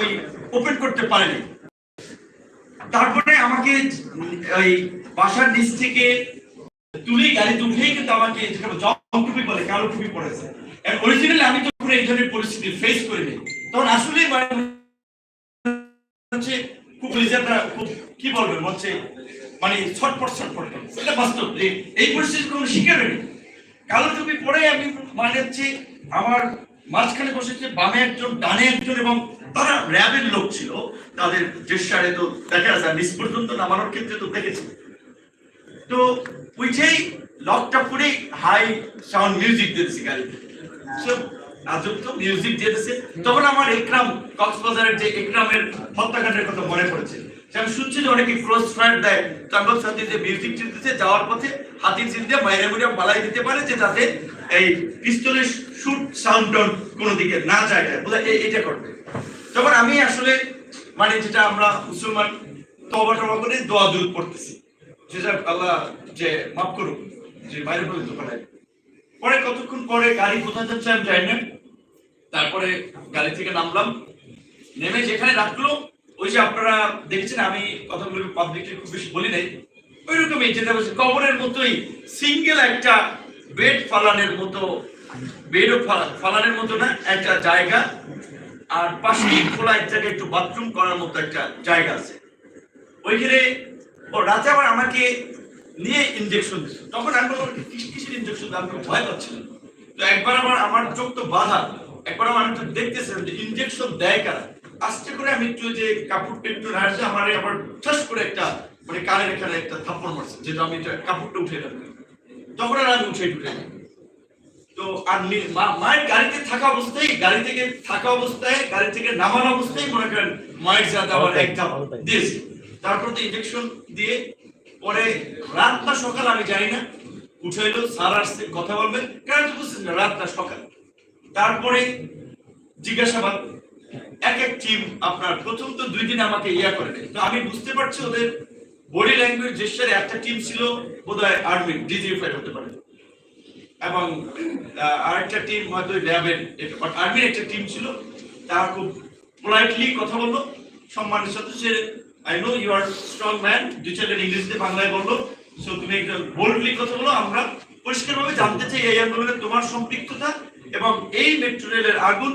ওই ওপেন করতে পারেনি। তারপরে আমাকে ওই বাসার নিচ থেকে তুলে গাড়িতে উঠেই কিন্তু আমাকে জব টুপি বলে কালো টুপি পড়েছে অরিজিনালি আমি তো এই ধরনের পরিস্থিতি ফেস করিনি। তখন আসলে হচ্ছে খুব রিজার্ভটা খুব, কি বলবেন হচ্ছে মানে ছটপট ছটপট। এটা বাস্তব এই পরিস্থিতি কোনো হয়নি। কালো টুপি পরে আমি মানে হচ্ছে আমার মাঝখানে বসেছে, বামে একজন, ডানে একজন এবং তারা র্যাবের লোক ছিল, তাদের জেস্টারে তো দেখা আর নিচ পর্যন্ত নামানোর ক্ষেত্রে তো দেখেছি। তো উঠেই লকটা পরে হাই সাউন্ড মিউজিক সব তো মিউজিক দিতেছে। তখন আমার একরাম, কক্সবাজারের যে একরামের হত্যাকাণ্ডের কথা মনে পড়েছে। আমি শুনছি যে অনেকে ক্রস দেয়। তো যে মিউজিক চিনতেছে যাওয়ার পথে হাতি চিনতে দিয়ে মাইরে মুড়ে পালাই দিতে পারে যে যাতে এই পিস্তলের শুট সাউন্ড কোনো দিকে না যায় বোধ এটা করবে। তখন আমি আসলে মানে যেটা আমরা মুসলমান তবা টবা করে দোয়া দূর করতেছি আল্লাহ যে মাফ করুক, যে বাইরে পরে। কতক্ষণ পরে গাড়ি কোথায় যাচ্ছে আমি না। তারপরে গাড়ি থেকে নামলাম। নেমে যেখানে রাখল ওই যে আপনারা দেখেছেন, আমি কথাগুলো পাবলিকলি খুব বেশি বলি নাই। ওই রকমই যেটা বলছে, কবরের মতোই সিঙ্গেল একটা বেড ফালানের মতো, বেডও ফালানের মতো না, একটা জায়গা। আর পাশেই খোলা এক জায়গায় একটু বাথরুম করার মতো একটা জায়গা আছে। ওইখানে ও রাতে আবার আমাকে নিয়ে ইনজেকশন দিচ্ছে তখন আমি বললাম কিস- কিসের ইনজেকশন আমি ভয় পাচ্ছিলাম। তো একবার আমার আমার চোখ তো বাধা। একবার আমার একটু দেখতেছিলাম যে ইনজেকশন দেয় কারা। আস্তে করে আমি একটু যে কাপড়টা একটু নাড়ছে, আমার আবার ঠাস করে একটা মানে কানের এখানে একটা থাপ্পড় মারছে, যেটা আমি কাপড়টা উঠে রাখি তখন আর আমি উঠে উঠে তো আর মায়ের গাড়িতে থাকা অবস্থায় গাড়ি থেকে থাকা অবস্থায় গাড়ি থেকে নামানো অবস্থায় মনে করেন মায়ের সাথে আবার একটা দিয়েছে। তারপর তো ইনজেকশন দিয়ে পরে রাত না সকাল আমি জানি না উঠে এলো স্যার আসছে কথা বলবেন কেন তো বুঝছেন না রাত না সকাল। তারপরে জিজ্ঞাসাবাদ এক এক টিম আপনার প্রথম তো দুই দিন আমাকে ইয়া করে দেয়। তো আমি বুঝতে পারছি ওদের বডি ল্যাঙ্গুয়েজ জেস্টারে একটা টিম ছিল, বোধহয় আর্মি ডিজিএফআই হতে পারে। এবং আরেকটা টিম হয়তো ল্যাবের বাট আর্মির একটা টিম ছিল, তারা খুব পোলাইটলি কথা বলল, সম্মানের সাথে সে I know you are strong man চারটা ইংরেজিতে বাংলায় বলল সো তুমি একটা বোল্ডলি কথা বলো, আমরা পরিষ্কারভাবে জানতে চাই এই আন্দোলনে তোমার সম্পৃক্ততা এবং এই মেট্রো রেলের আগুন,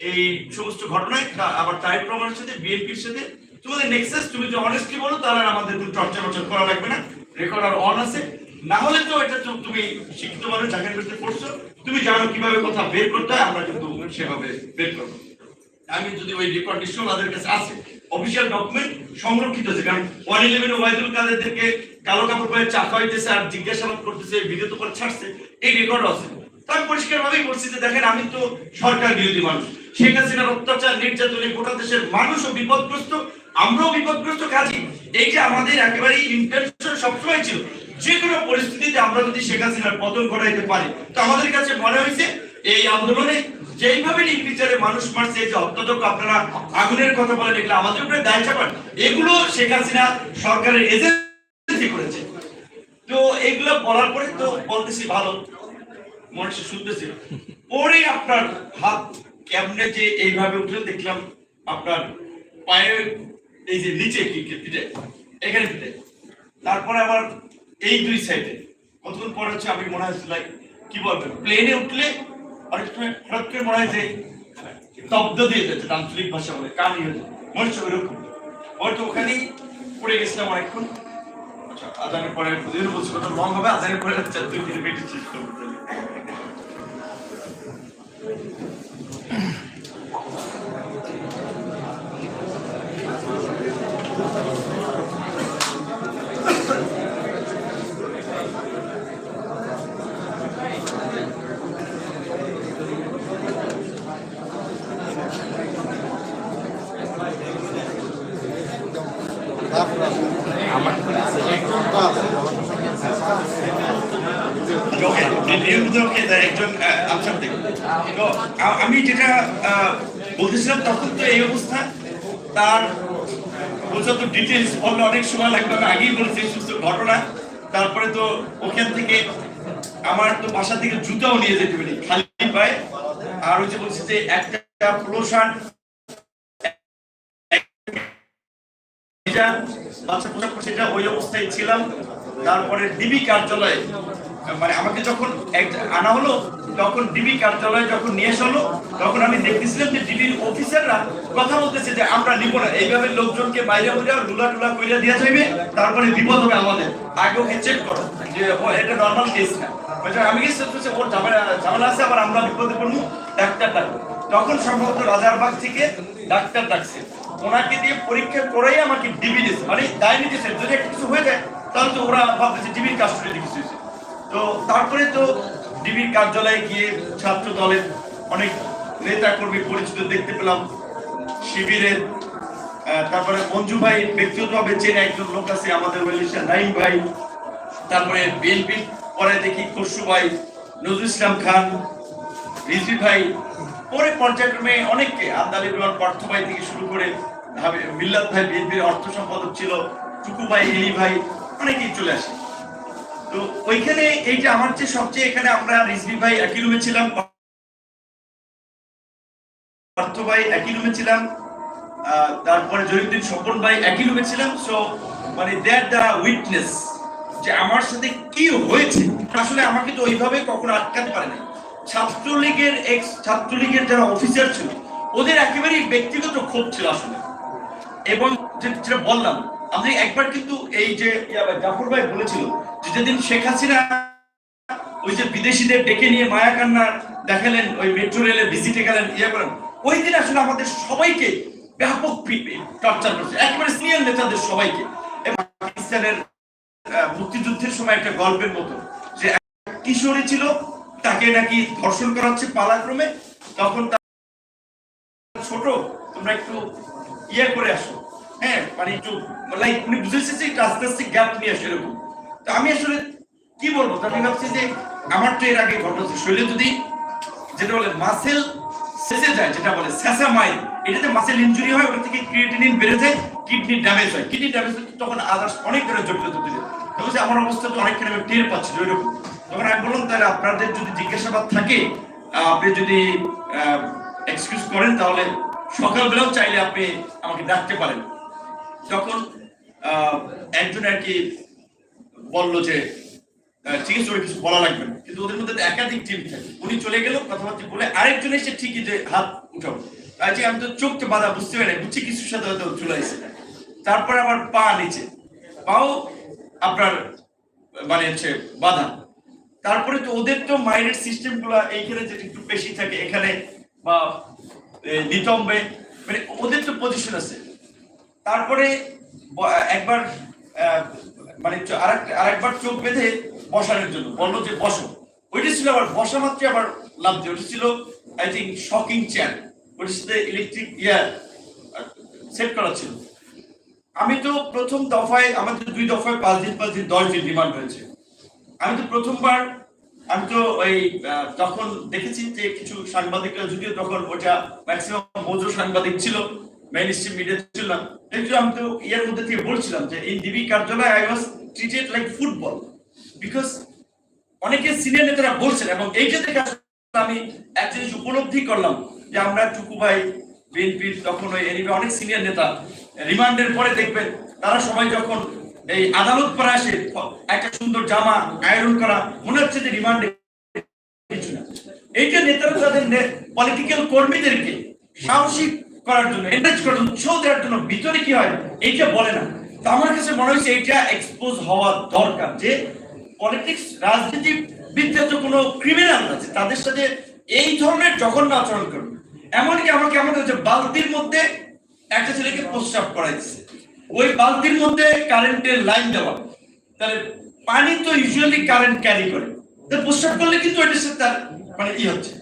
এই সমস্ত ঘটনায় আবার তাই প্রমাণের সাথে বিএনপির সাথে তোমাদের নেক্সাস তুমি যদি অনেস্টলি বলো, তাহলে আমাদের কোনো চর্চা টর্চা করা লাগবে না। রেকর্ড আর অন আছে। না হলে তো এটা তুমি শিক্ষিত মানুষ, চাকরি করতে পড়ছো। তুমি জানো কীভাবে কথা বের করতে হয়, আমরা কিন্তু সেভাবে বের করব। আমি যদি ওই রেকর্ড নিশ্চয় আমাদের কাছে আছে অফিসিয়াল ডকুমেন্ট সংরক্ষিত আছে, কারণ ওয়ান ইলেভেন ওয়াইদুল কাদেরকে কালো কাপড় পরে চা খাওয়াইতেছে আর জিজ্ঞাসাবাদ করতেছে ভিডিও তো করে ছাড়ছে, এই রেকর্ড আছে। তো আমি পরিষ্কার ভাবেই বলছি যে, দেখেন, আমি তো সরকার বিরোধী মানুষ। শেখ হাসিনার অত্যাচার, নির্যাতনে গোটা দেশের মানুষও বিপদগ্রস্ত। আমরাও বিপদগ্রস্ত কাজী এই যে আমাদের একেবারে ইন্টেনশন সবসময় ছিল। যে কোনো পরিস্থিতিতে আমরা যদি শেখ হাসিনার পতন ঘটাইতে পারি, তো আমাদের কাছে মনে হয়েছে, এই আন্দোলনে যেইভাবে নির্বিচারে মানুষ মারছে যে হত্যাযজ্ঞ আপনারা আগুনের কথা বলেন, এগুলো আমাদের উপরে দায় চাপান, এগুলো শেখ হাসিনা সরকারের এজেন্সি করেছে। তো এগুলো বলার পরে তো বলতেছি ভালো মানুষ শুনতেছিল পরে আপনার হাত কেমনে যে এইভাবে উঠে দেখলাম আপনার পায়ের এই যে নিচে পিঠে এখানে পিঠে তারপরে আবার এই দুই সাইডে কতক্ষণ পরে হচ্ছে আমি মনে হচ্ছে লাইক কি বলবেন প্লেনে উঠলে অনেক সময় হঠাৎ করে মনে হয় যে, শব্দ দিয়ে যাচ্ছে আঞ্চলিক ভাষা বলে কান ইয়ে মনে হচ্ছে ওইরকম। হয়তো ওখানেই পড়ে গেছিলাম অনেকক্ষণ। আচ্ছা আজানের পরে দুদিন বলছি কত লং হবে আজানের পরে দুই তিন মিনিট শেষ তাহলে। একজন আনসার থেকে তো আ- আমি যেটা আহ, বলতেছিলাম তখন তো এই অবস্থা, তার যত ডিটেলস বললে অনেক সময় লাগবে। আমি আগেই বলেছি সমস্ত ঘটনা। তারপরে তো ওখান থেকে আমার তো বাসা থেকে জুতাও নিয়ে যেতে পারি, খালি পায়ে। আর ওই যে বলছি যে একটা পোশাক সেটা ওই অবস্থায় ছিলাম। তারপরে ডিবি কার্যালয়ে মানে আমাকে যখন আনা হলো তখন ডিবি কার্যালয়ে যখন নিয়ে আসা হলো, তখন আমি দেখতেছিলাম যে ডিবির অফিসাররা কথা বলতেছে যে আমরা নিব না। এইভাবে লোকজনকে বাইরে বাইরে লুলা টুলা কইরা দিয়ে যাইবে, তারপরে বিপদ হবে আমাদের। আগে ওকে চেক করো যে, ও, এটা নর্মাল কেস না। আমি বলছে ওর ঝামেলা ঝামেলা আছে, আবার আমরা বিপদে পড়ব, ডাক্তার ডাকবো। তখন সম্ভবত রাজারবাগ থেকে ডাক্তার ডাকছে। ওনাকে দিয়ে পরীক্ষা করাই আমাকে ডিবি দিয়েছে। মানে দায় নিতেছে, যদি একটা কিছু হয়ে যায়, তাহলে তো ওরা ভাবতেছে ডিবির কাস্টডিতে কিছু হয়েছে। তো তারপরে তো ডিবির কার্যালয়ে গিয়ে ছাত্র দলের অনেক নেতা কর্মী পরিচিত দেখতে পেলাম। শিবিরের তারপরে মঞ্জু ভাই ব্যক্তিগতভাবে চেনে একজন লোক আছে আমাদের নাইম ভাই। তারপরে বিএনপি পরে দেখি খসরু ভাই, নজরুল ইসলাম খান, রিজভি ভাই। পরে পর্যায়ক্রমে অনেককে আন্দালি বিমান পার্থ ভাই থেকে শুরু করে ভাবে- মিল্লাত ভাই বিএনপির অর্থ সম্পাদক ছিল, টুকু ভাই এলি ভাই, অনেকেই চলে আসে। তো ওইখানে এই যে আমার যে সবচেয়ে এখানে আমরা রিজভি ভাই একই রুমে ছিলাম, পার্থ ভাই একই রুমে ছিলাম তারপরে জহিরুদ্দিন স্বপন ভাই একই রুমে ছিলাম। সো মানে দ্যাট দ্য উইটনেস যে আমার সাথে কি হয়েছে। আসলে আমাকে তো ওইভাবে কখনো আটকাতে পারে না ছাত্রলীগের এক্স ছাত্রলীগের যারা অফিসার ছিল, ওদের একেবারেই ব্যক্তিগত ক্ষোভ ছিল আসলে। এবং যেটা বললাম আমি একবার কিন্তু এই যে জাফর ভাই বলেছিল যেদিন শেখ হাসিনা ওই যে বিদেশিদের ডেকে নিয়ে মায়া কান্না দেখালেন, ওই মেট্রো রেলে ভিজিটে গেলেন ইয়ে করেন, ওই দিন আসলে আমাদের সবাইকে ব্যাপক টর্চার করছে। একেবারে সিনিয়র নেতাদের সবাইকে। পাকিস্তানের মুক্তিযুদ্ধের সময় একটা গল্পের মতো যে কিশোরী ছিল, তাকে নাকি ধর্ষণ করা হচ্ছে পালাক্রমে, তখন ছোট, তোমরা একটু ইয়ে করে আসো। হ্যাঁ মানে একটু লাইক উনি বুঝেছে যে আস্তে আস্তে গ্যাপ নিয়ে আসে এরকম। তো আমি আসলে কি বলব? আমি ভাবছি যে আমার তো এর আগে ঘটনা শরীরে যদি যেটা বলে মাসেল শেষে যায়, যেটা বলে এটাতে মাসেল হয়, ওটা থেকে ক্রিয়েটিনিন বেড়ে যায় কিডনি ড্যামেজ হয়। কিডনি ড্যামেজ তখন আদার্স অনেক জটিলতা তৈরি তখন আমার অবস্থা তো অনেকখানি আমি টের পাচ্ছি ওইরকম। তখন আমি বললাম, তাহলে আপনাদের যদি জিজ্ঞাসাবাদ থাকে আপনি যদি এক্সকিউজ করেন, তাহলে সকালবেলাও চাইলে আপনি আমাকে ডাকতে পারেন। তখন একজন আর কি বলল যে ঠিক কিছু বলা লাগবে না। কিন্তু ওদের মধ্যে একাধিক টিম থাকে। উনি চলে গেল, কথাবার্তা বলে আরেকজন এসে ঠিকই যে হাত উঠাবো আজকে আমি তো চোখকে বাধা বুঝতে পারি বুঝছি কিছুর সাথে হয়তো চলে আসছে তারপর আবার পা নিচে, পাও আপনার মানে হচ্ছে বাধা। তারপরে তো ওদের তো মাইন্ডের সিস্টেমগুলা এইখানে যেটা একটু বেশি থাকে, এখানে বা নিতম্বে মানে ওদের তো পজিশন আছে। তারপরে একবার মানে আরেকবার চোখ বেঁধে বসানোর জন্য, বলল যে বসো। ওইটা ছিল আবার বসা মাত্রই আবার লাভ দিয়ে ওটা ছিল আই থিঙ্ক শকিং চেয়ার ওটার সাথে ইলেকট্রিক ইয়ার সেট করা ছিল। আমি তো প্রথম দফায় আমাদের দুই দফায় পাঁচ দিন পাঁচ দিন, দশ দিন ডিমান্ড হয়েছে। আমি তো প্রথমবার, আমি তো ওই তখন দেখেছি যে কিছু সাংবাদিকরা, যদিও তখন ওটা ম্যাক্সিমাম মজুর সাংবাদিক ছিল মেইন স্ট্রিম মিডিয়া আমি তো ইয়ের মধ্যে থেকে বলছিলাম যে এই ডিবি কার্যালয় I was treated like football because অনেকে সিনিয়র নেতারা বলছেন এবং এইটা থেকে আমি এক জিনিস উপলব্ধি করলাম যে আমরা টুকু ভাই বিএনপির তখন ওই এরিবে অনেক সিনিয়র নেতা, রিমান্ডের পরে দেখবেন তারা সবাই যখন এই আদালত পাড়া আসে, একটা সুন্দর জামা আয়রন করা, মনে হচ্ছে যে রিমান্ডে এইটা নেতারা তাদের পলিটিক্যাল কর্মীদেরকে সাহসী করার জন্য এনকারেজ করার জন্য, উৎসাহ দেওয়ার জন্য ভিতরে কি হয়? এইটা বলে না। তো আমার কাছে মনে হয়েছে এইটা এক্সপোজ হওয়া দরকার যে পলিটিক্স রাজনীতিবিদরা তো কোনো ক্রিমিনাল আছে তাদের সাথে এই ধরনের জঘন্য আচরণ করবে। এমনকি আমাকে আমাদের যে বালতির মধ্যে একটা ছেলেকে প্রস্রাব করাইছে, ওই বালতির মধ্যে কারেন্টের লাইন দেওয়া। তাহলে পানি তো ইউজুয়ালি কারেন্ট ক্যারি করে। প্রস্রাব করলে কিন্তু এটার সাথে তার মানে ই হচ্ছে।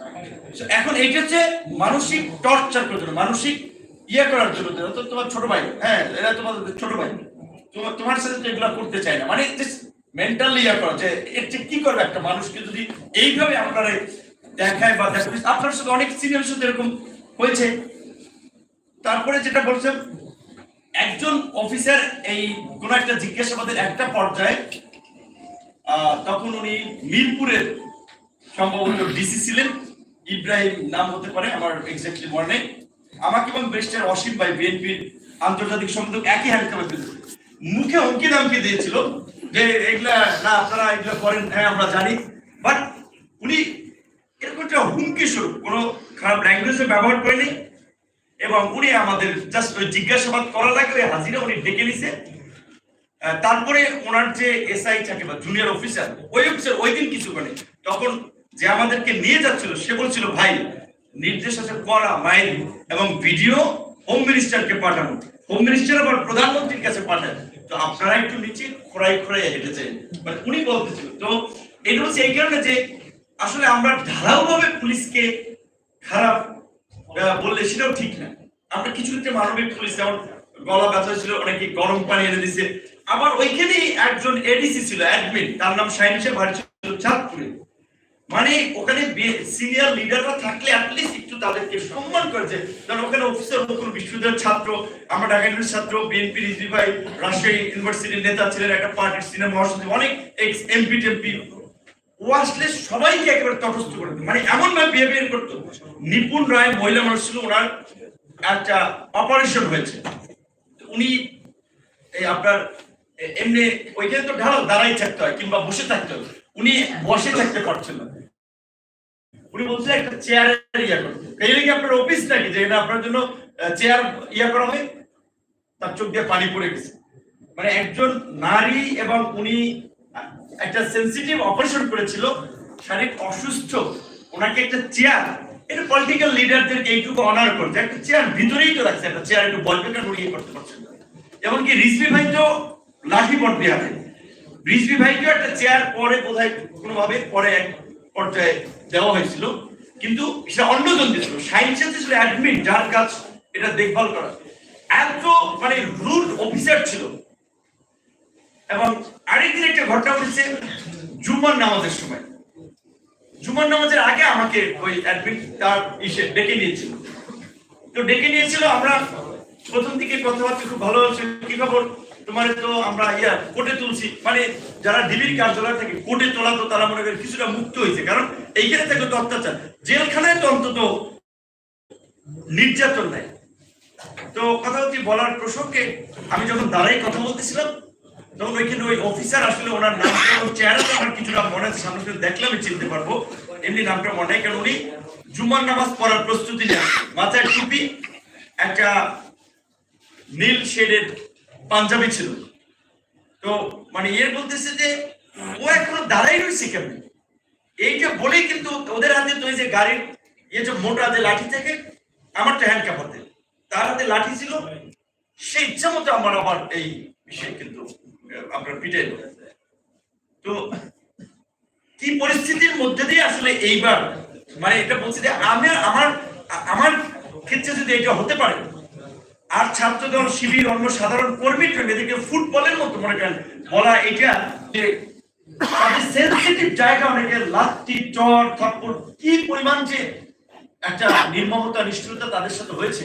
এখন এইটা হচ্ছে মানসিক টর্চার করার জন্য, মানসিক ইয়ে করার জন্য। তোমার ছোট ভাই। হ্যাঁ এরা তোমার ছোট ভাই। তোমার তোমার সাথে তো এগুলো করতে চায় না। মানে মেন্টালি ইয়ে করা, যে এর কি করবে একটা মানুষকে যদি এইভাবে আপনারা দেখায় বা দেখায়। আপনার সাথে অনেক সিনিয়র সাথে এরকম হয়েছে। তারপরে যেটা বলছেন একজন অফিসার এই কোন একটা জিজ্ঞাসাবাদের একটা পর্যায়ে তখন উনি মিরপুরের সম্ভবত ডিসি ছিলেন। ইব্রাহিম নাম হতে পারে, আমার এক্স্যাক্টলি মনে নেই। আমাকে এবং বেস্টার অসীম ভাই বিএনপির আন্তর্জাতিক সম্পাদক একই হ্যান্ডকাপে ফেলছে মুখে হুমকি দামকি দিয়েছিল যে এগুলা, না, আপনারা এগুলা করেন হ্যাঁ আমরা জানি। বাট উনি এরকম একটা হুমকি স্বরূপ, কোনো খারাপ ল্যাঙ্গুয়েজে ব্যবহার করেনি। এবং উনি আমাদের জাস্ট ওই জিজ্ঞাসাবাদ করা লাগবে হাজিরা উনি ডেকে নিছে। তারপরে ওনার যে এসআই থাকে বা জুনিয়র অফিসার ওই অফিসার ওই দিন কিছু করে তখন যে আমাদেরকে নিয়ে যাচ্ছিল, সে বলছিল, ভাই, নির্দেশ আছে করা মাইল এবং ভিডিও হোম মিনিস্টারকে পাঠানো। হোম মিনিস্টার আবার প্রধানমন্ত্রীর কাছে পাঠায়। তো আপনারা একটু নিচে খোরাই খোড়াই হেঁটেছেন। মানে উনি বলতেছিল। তো এটা হচ্ছে এই কারণে যে আসলে আমরা ঢালাও ভাবে পুলিশকে খারাপ বললে সেটাও ঠিক না। আমরা কিছু ক্ষেত্রে মানবিক পুলিশ, যেমন গলা ব্যথা ছিল, অনেকে গরম পানি এনে দিছে। আবার ওইখানেই একজন এডিসি ছিল অ্যাডমিন তার নাম শাহিন সাহেব চাঁদপুরে। মানে ওখানে সিনিয়র লিডাররা থাকলে অ্যাটলিস্ট একটু তাদেরকে সম্মান করেছে কারণ ওখানে অফিসার নতুন বিশ্ববিদ্যালয়ের ছাত্র, আমরা ঢাকা ছাত্র বিএনপি রিজভি ভাই, রাজশাহী ইউনিভার্সিটির নেতা ছিলেন, একটা পার্টির সিনিয়র মহাসচিব, অনেক এক্স এমপি টেমপি ও আসলে সবাইকে একেবারে তটস্থ করে। মানে এমন ভাবে বিহেভিয়ার করতো। নিপুণ রায়, মহিলা মানুষ ছিল, ওনার একটা অপারেশন হয়েছে। উনি এই আপনার এমনি ওইখানে তো ঢাল দাঁড়াই থাকতে হয়, কিংবা বসে থাকতে হয়। উনি বসে থাকতে পারছেন না। উনি বলছে একটা চেয়ারের ইয়া করতে এই কি আপনার অফিস নাকি যে আপনার জন্য চেয়ার ইয়া করা হয়? তার চোখ দিয়ে পানি পড়ে গেছে। মানে একজন নারী এবং উনি একটা সেন্সিটিভ অপারেশন করেছিল, শারীরিক অসুস্থ, ওনাকে একটা চেয়ার এটা পলিটিক্যাল লিডারদেরকে এইটুকু অনার করছে। একটা চেয়ার ভিতরেই তো রাখছে, একটা চেয়ার একটু বলবেটা নড়িয়ে করতে পারছেন না। এমনকি রিজভি ভাই তো লাঠি পট দেওয়া রিজভি ভাইকেও একটা চেয়ার পরে বোধহয় কোনোভাবে, পরে এক পর্যায়ে দেওয়া হয়েছিল, কিন্তু সেটা অন্যজন দিয়েছিল। সাইন্স ছিল অ্যাডমিন যার কাজ এটা দেখভাল করা। এত মানে রুড অফিসার ছিল। এবং আরেকদিন একটা ঘটনা ঘটেছে জুমার নামাজের সময়। জুমার নামাজের আগে আমাকে ওই অ্যাডমিন তার ইসে ডেকে নিয়েছিল। তো ডেকে নিয়েছিল, আমরা প্রথম দিকে কথাবার্তা খুব ভালো হচ্ছে কি খবর? তোমার তো আমরা ইয়া কোর্টে তুলছি। মানে যারা ডিবির কার্যালয় থেকে, কোর্টে তোলা তো তারা মনে করে কিছুটা মুক্ত হয়েছে। কারণ এইখানে থেকে তো অত্যাচার। জেলখানায় তো অন্তত নির্যাতন নাই। তো কথা হচ্ছে বলার প্রসঙ্গে আমি যখন দাঁড়াই কথা বলতেছিলাম, তখন ওইখানে ওই অফিসার আসলে ওনার নাম চেহারা তো আমার কিছুটা মনে আছে, সামনে দেখলে আমি চিনতে পারব। এমনি নামটা মনে হয় কারণ উনি জুম্মার নামাজ পড়ার প্রস্তুতি নেন। মাথায় টুপি, একটা নীল শেডের পাঞ্জাবি ছিল। তো মানে এর বলতেছে যে, ও এখনও দাঁড়াই রয়েছে কেমন? এইটা বলেই কিন্তু ওদের হাতে তো ওই যে গাড়ির ইয়ে যে মোটা হাতে লাঠি থেকে আমারটা হ্যান্ড কাপাতে। তার হাতে লাঠি ছিল। সে ইচ্ছা মতো আমার আবার এই বিষয়ে কিন্তু আপনার পিঠে তো কি পরিস্থিতির মধ্যে দিয়ে আসলে এইবার মানে এটা বলছি যে আমি আমার আমার ক্ষেত্রে যদি এটা হতে পারে আর ছাত্রদল, শিবির, অন্য সাধারণ কর্মী এদেরকে ফুটবলের মতো মনে করেন। বলা এটা যে তাদের সেন্সিটিভ জায়গা, অনেকে লাত্তি, চর, থাপ্পড়, কি পরিমাণ যে একটা নির্মমতা, নিষ্ঠুরতা তাদের সাথে হয়েছে,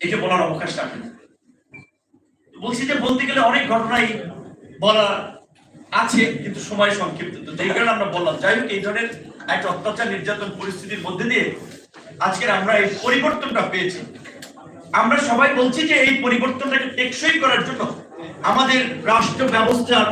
এটা বলার অবকাশ রাখে বলছি যে, বলতে গেলে অনেক ঘটনাই বলা আছে, কিন্তু সময় সংক্ষিপ্ত। তো যেই কারণে আমরা বললাম, যাই হোক, এই ধরনের একটা অত্যাচার, নির্যাতন পরিস্থিতির মধ্যে দিয়ে আজকের আমরা এই পরিবর্তনটা পেয়েছি। আমরা সবাই বলছি যে এই পরিবর্তনটাকে টেকসই করার জন্য আমাদের রাষ্ট্র ব্যবস্থার